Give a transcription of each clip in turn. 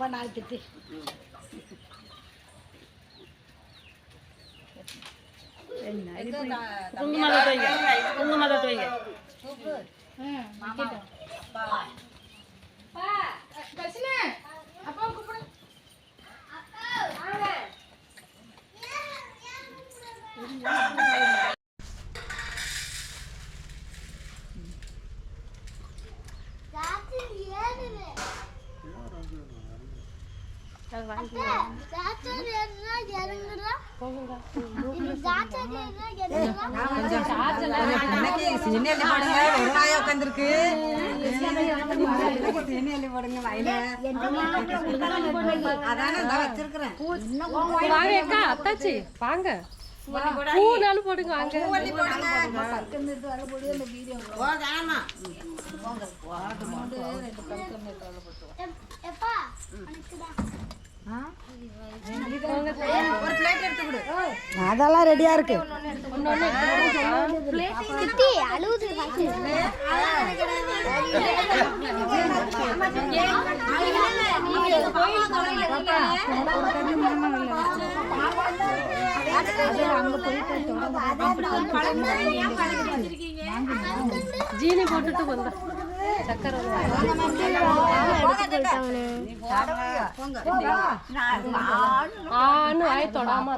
ரொம்ப நாள் திட்டு குங்குமத்தை வைங்க குங்குமத்தை வைங்க சீனி உட்காந்துருக்கு. போடுங்க வயல. அதானே நான் வச்சிருக்கிறேன். அத்தாச்சி வாங்க. பூ நாளும் போடுங்க வாங்க. ஓ அதெல்லாம் ரெடியா இருக்கு. ஜீனி போட்டுட்டு வந்தா ஆன்னு வாய் தொடாம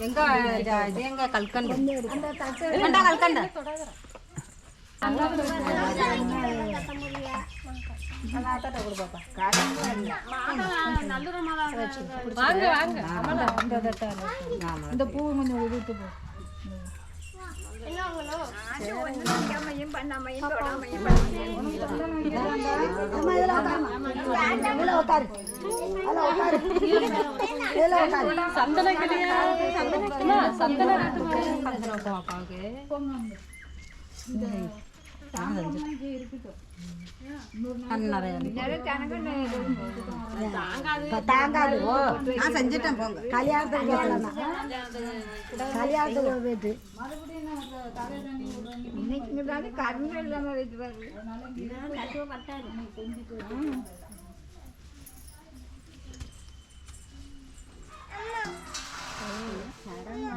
எங்க ஜ- இது எங்க கல்கண்டு? கண்டா கல்கண்டு? வாங்க வாங்க. இந்த பூ கொஞ்சம் உதிர்த்து போ. சந்தன இதுல சந்தன சந்தன சந்தன தாங்காது. நான் செஞ்சுட்டேன் போங்க. கல்யாணத்துக்கு போகலன்னா கல்யாணத்துக்கு போயிட்டு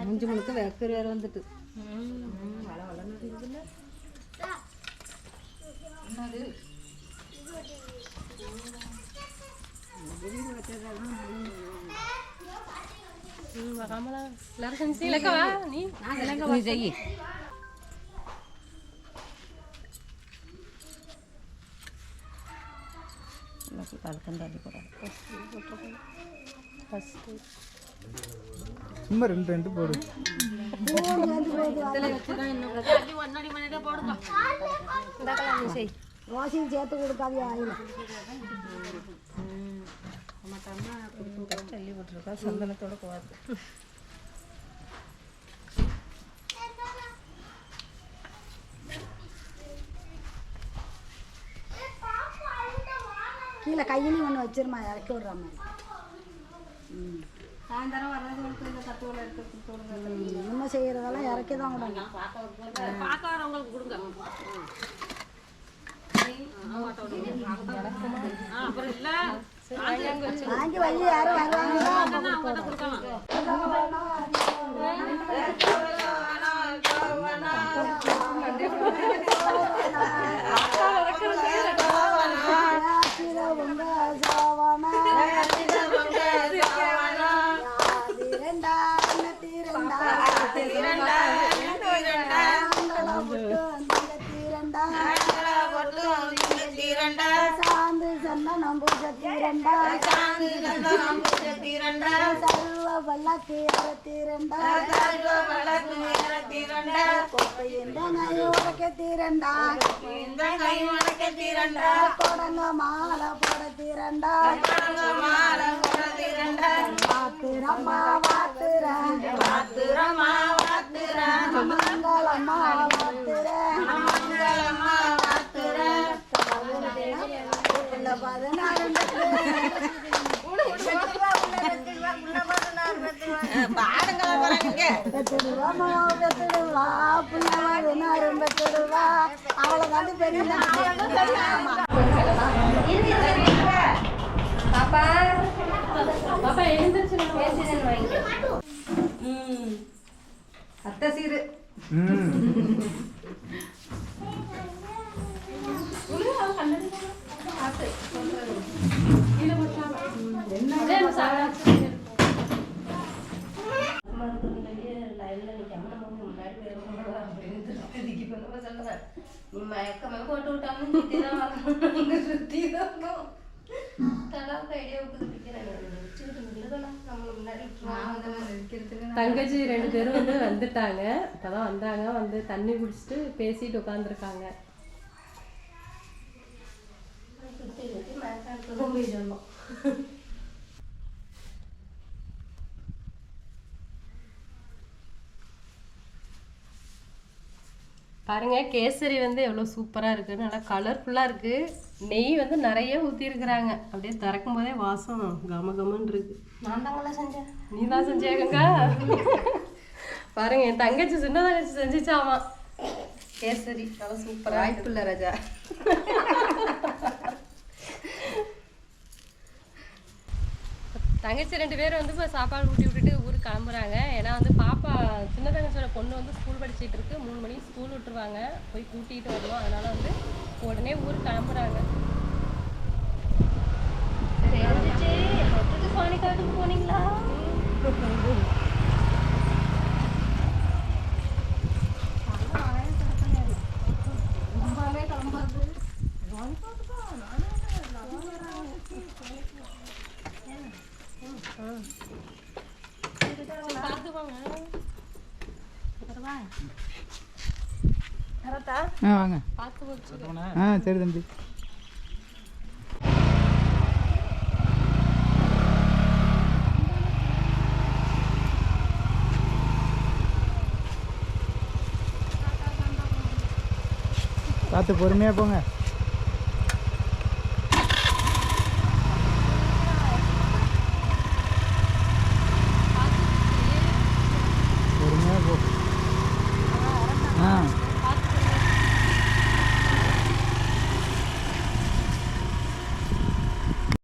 அஞ்சு மணிக்கு வெக்கர் வேற வந்துட்டு. நீ? நீ சும்மா ரெண்டு ரெண்டு போடு. ரோசியும் சேர்த்து கொடுக்காது ஆயில தள்ளி விட்டுருக்கா சந்தனத்தோட போகாது கீழே கையிலையும் ஒன்று வச்சிருமா இறக்கி விடுற மாதிரி. சாயந்தரம் வர்றவங்களுக்கு இந்த வடை எடுத்து. இன்னும் செய்யறதெல்லாம் இறக்கி தான் விடணும் பார்க்க வரவங்களுக்கு கொடுங்க. வாங்கி வை யாரும் வாங்குவாங்க சாந்து சந்தனம் பூஜை தீரண்டா சர்வ வல்லக்கு தீரண்டா கொப்பையின் உடைக்க தீரண்டா கொடங்க மாலை போட தீரண்டா வாத்துரம்மா வாத்துறேன் மங்களம்மா வாத்துறேன் காட்டு பெரிய ஆமா பாப்பா பாப்பா எழுந்திருச்சு பேசுறேன்னு வாங்கிக்க அத்தை சீரு. மயக்கமே போட்டு விட்டாலும் சுத்தி தான் வரணும் சுத்தி தான் விட்டுருவாங்க தங்கச்சி ரெண்டு பேரும் வந்து வந்துட்டாங்க இப்பதான் வந்தாங்க வந்து தண்ணி குடிச்சிட்டு பேசிட்டு உட்காந்துருக்காங்க மயக்கம் போயிடணும் பாருங்க கேசரி வந்து எவ்வளோ சூப்பராக இருக்குது நல்லா கலர்ஃபுல்லாக இருக்குது நெய் வந்து நிறைய ஊற்றிருக்கிறாங்க அப்படியே திறக்கும் போதே வாசம் கம கமன்னு இருக்கு. நான் தாங்களா செஞ்சேன். நீ தான் செஞ்சியாக்கா பாருங்க என் தங்கச்சி சின்ன தங்கச்சி செஞ்சுச்சாமா கேசரி நல்லா சூப்பராக வாய்ப்பில்லை ராஜா. தங்கச்சி ரெண்டு பேரும் வந்து இப்போ சாப்பாடு ஊட்டி விட்டுட்டு ஊருக்கு கிளம்புறாங்க ஏன்னா வந்து பாப்பா சின்ன தங்கச்சியோட பொண்ணு வந்து ஸ்கூல் படிச்சிட்டு இருக்கு மூணு மணிக்கு ஸ்கூல் விட்டுருவாங்க போய் கூட்டிகிட்டு வரணும் அதனால வந்து உடனே ஊருக்கு கிளம்புறாங்க தெரிஞ்சிச்சு ஒட்டுக்கு சுவாமி காட்டுக்கு போனீங்களா ஆ வாங்க. ஆ சரி தம்பி. பார்த்து பொறுமையாக போங்க.